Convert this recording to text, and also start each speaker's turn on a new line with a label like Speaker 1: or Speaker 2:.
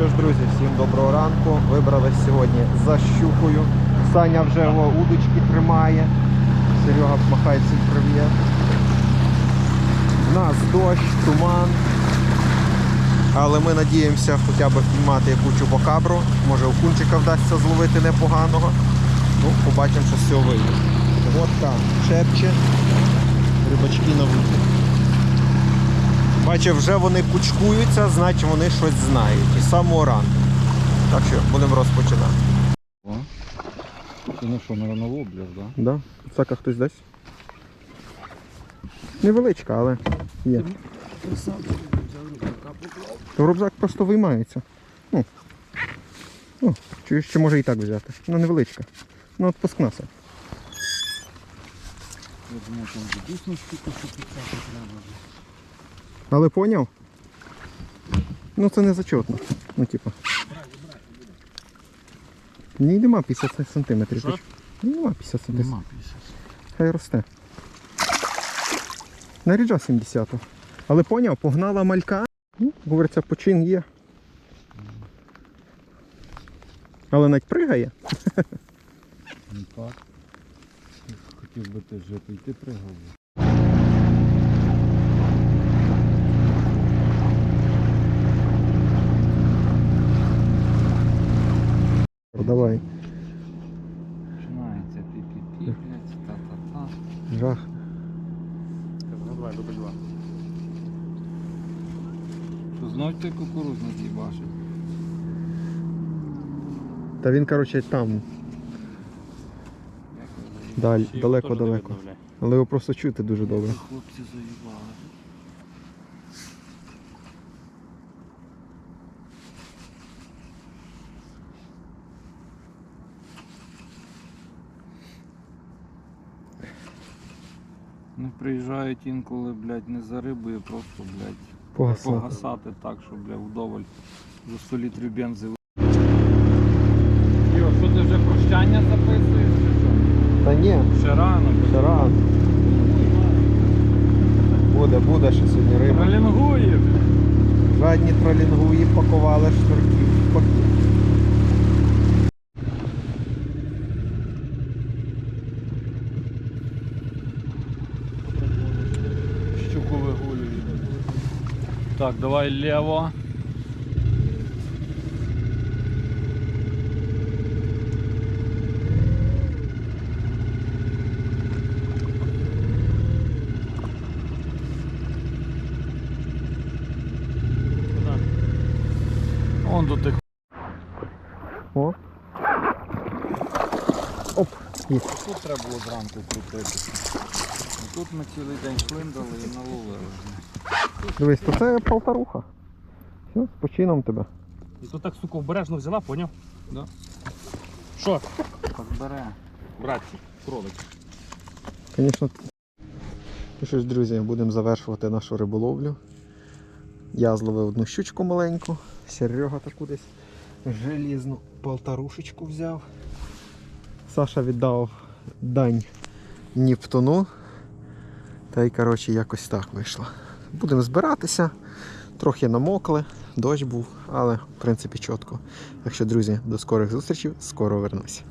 Speaker 1: Що ж, друзі, всім доброго ранку. Вибрались сьогодні за щукою. Саня вже о, удочки тримає. Серега махає всім привіт. У нас дощ, туман. Але ми надіємося хоча б піймати яку чупакабру. Може окунчика вдасться зловити непоганого. Ну, побачимо, що з цього вийде. Водка шепче, рибачки на вуді. Бачив, вже вони кучкуються, значить вони щось знають. І з самого ранку. Так що будемо розпочинати.
Speaker 2: О. Ти ну що, на рановоблях, да?
Speaker 1: Да? Пацака хтось десь? Невеличка, але є. Рубзак просто виймається. Ну. Ну, чуєш, ще може і так взяти. Ну невеличка. Ну от пускнася.
Speaker 2: Я думаю, там дійсно що піцати треба.
Speaker 1: Але поняв? Ну це не зачетно. Ну типа. Ні, нема 50 сантиметрів.
Speaker 2: Що?
Speaker 1: Ні, Нема 50 сантиметрів.
Speaker 2: Нема 50.
Speaker 1: Хай росте. Наріджа 70 Але поняв, погнала малька. Ну, говориться, почин є. Але навіть пригає.
Speaker 2: Ну так. Хотів би ти жити, і ти пригав.
Speaker 1: Давай.
Speaker 2: Починається пі-пі-пі, блядь, та-та-та.
Speaker 1: Жах.
Speaker 2: Ну давай, дубль два. То знов ти кукурузник їбашив.
Speaker 1: Та він, коротше, там, даль,
Speaker 3: Далеко-далеко.
Speaker 1: Але його просто чути дуже добре.
Speaker 2: Хлопці заїбали. Ну, приїжджають інколи, блядь, не за рибою, просто, блядь,
Speaker 1: Погасати.
Speaker 2: погасати так, що, блядь, вдоволь за 100 літрів бензи. Йо, що ти вже прощання записуєш чи що?
Speaker 1: Та ні,
Speaker 2: Ще рано,
Speaker 1: ще рано. Буде, буде ще сьогодні риба.
Speaker 2: Тролінгує, блядь.
Speaker 1: Задні тролінгуї пакували штурків
Speaker 2: Щуку вигулює. Так, давай лево. Он до тих.
Speaker 1: О.
Speaker 2: Тут треба було зранку крутити. Тут ми цілий день шлиндали і наловили.
Speaker 1: Дивись, то це полтаруха. Все, з почином тебе.
Speaker 3: І то так, сука, обережно взяла, поняв?
Speaker 2: Да.
Speaker 3: Що?
Speaker 2: Так бере.
Speaker 3: Братці, кролик.
Speaker 1: Звісно. Ну що ж, друзі, будемо завершувати нашу риболовлю. Я зловив одну щучку маленьку, Серега таку десь желізну полторушечку взяв. Саша віддав дань Ніптуну. Та й коротше якось так вийшло. Будемо збиратися. Трохи намокли, дощ був, але в принципі чітко. Так що, друзі, до скорих зустрічей, скоро вернусь.